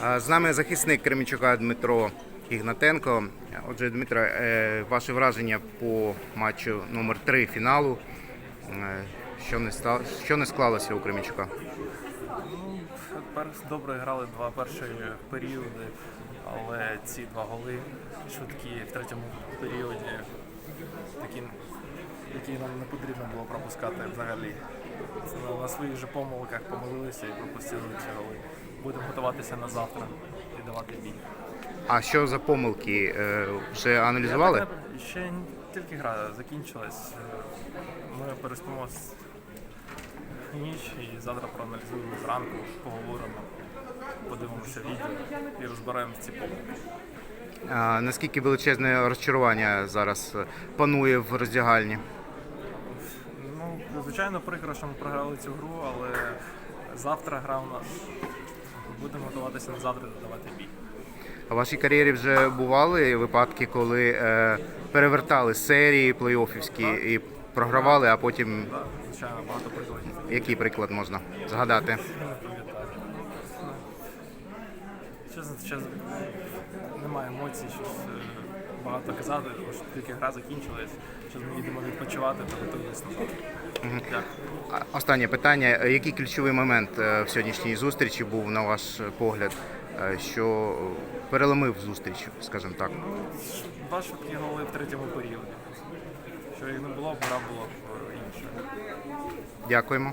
З нами захисник Кременчука Дмитро Ігнатенко. Отже, Дмитро, е, ваше враження по матчу номер 3 фіналу. Е, Що не, ста... що не склалося у Кременчука? Ну, добре грали два перші періоди, але ці два голи швидкі в третьому періоді, такі, які нам не потрібно було пропускати взагалі. Це На своїх же помилках помилилися і пропустили ці голи. Будемо готуватися на завтра і давати бій. А що за помилки е, вже аналізували? Ще тільки гра закінчилась. Ми переспимо з ніч і завтра проаналізуємо зранку, поговоримо, подивимося відео і розберемо ці помилки. А, Наскільки величезне розчарування зараз е, панує в роздягальні? Ну, звичайно, прикро, що ми програли цю гру, але завтра гра у нас. Будемо готуватися на завтра давати бій. У вашій кар'єрі вже бували випадки, коли е, перевертали серії плей-офівські і програвали, а потім Так, звичайно, багато прикладів. який приклад можна згадати? Чесно, чесно, немає емоцій, щось е, багато казати, тому що тільки гра закінчилась. Що ми їдемо відпочивати та готуємося на завтра. Останнє питання. Е, Який ключовий момент е, в сьогоднішній зустрічі був, на ваш погляд, е, що переломив зустріч, скажімо так? Ну, два голи в третьому періоді. Що їх не було, гра була інша. Дякуємо.